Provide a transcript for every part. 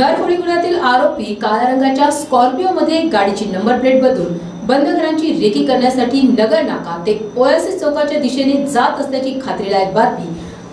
घरफोडी गुन्ह्यातील आरोपी काळ्या रंगाच्या स्कॉर्पिओ मध्ये गाडीची नंबर प्लेट बदलून बंद घरांची रेकी करण्यासाठी नगर नाका ते ओएसएस चौकाच्या दिशेने जात असल्याची खात्रीलायक बातमी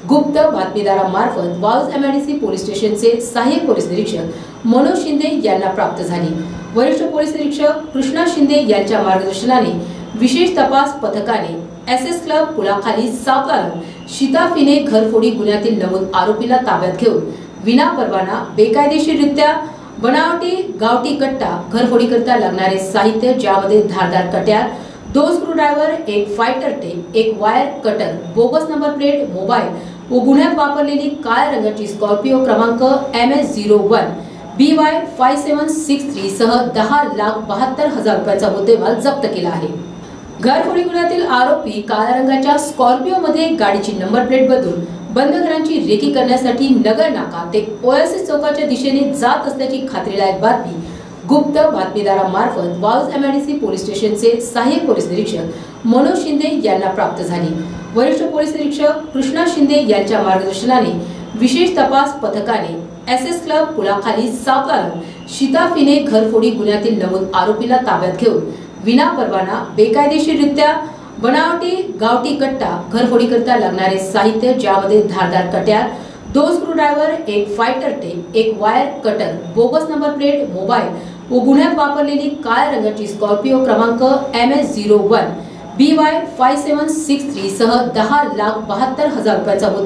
गुप्त बातमीदारामार्फत वाळूज एमआयडीसी पोलीस स्टेशनचे सहाय्यक पोलीस निरीक्षक मनोज शिंदे यांना प्राप्त झाली. वरिष्ठ पोलीस निरीक्षक कृष्णा शिंदे यांच्या मार्गदर्शनाने विशेष तपास पथकाने एस एस क्लब पुलाखाली सापळा शिताफीने घरफोडी गुन्ह्यातील नमूद आरोपीला ताब्यात घेऊन विना परवाना बेकायदेशीररित्या बनावटी गावठी कट्टा घरफोडीकरिता लागणारे साहित्य ज्यामध्ये धारदार कट्यार दोन स्क्रूड्रायव्हर एक फायटर टेप एक wire cutter bogus number plate mobile व गुन्ह्यात वापरलेली काळ्या रंगाची स्कॉर्पिओ क्रमांक M S zero one B Y five seven six three सह दहा लाख बहात्तर हजार रुपयाचा मुद्देमाल जप्त केला आहे. घरफोडी गुन्ह्यातील आरोपी काळ्या रंगाच्या स्कॉर्पिओमध्ये गाडीची नंबर प्लेट बदलून बंद घरांची रेकी करण्यासाठी नगर नाका ते ओएसएस चौकाच्या दिशेने जात असल्याची खात्रीलायक बातमी गुप्त बातमीदारामार्फत वाळूज एमआयडीसी पोलीस स्टेशनचे सहाय्यक पोलीस निरीक्षक मनोज शिंदे यांना प्राप्त झाली. वरिष्ठ पोलीस निरीक्षक कृष्णा शिंदे यांच्या मार्गदर्शनाने विशेष तपास पथकाने एस एस क्लब पुलाखाली सापळा लावून शिताफीने घरफोडी गुन्ह्यातील नमूद आरोपीला ताब्यात घेऊन विना परवाना बेकायदेशीररित्या बनावटी गावठी कट्टा घरफोडीकरिता लागणारे साहित्य ज्यामध्ये धारदार कट्यार दोन स्क्रूड्रायव्हर एक फायटर टेप एक wire cutter bogus number plate mobile व गुन्ह्यात वापरलेली काळ्या रंगाची स्कॉर्पिओ क्रमांक M S zero one B Y five seven six three सह दहा लाख बहात्तर हजार रुपयाचा होता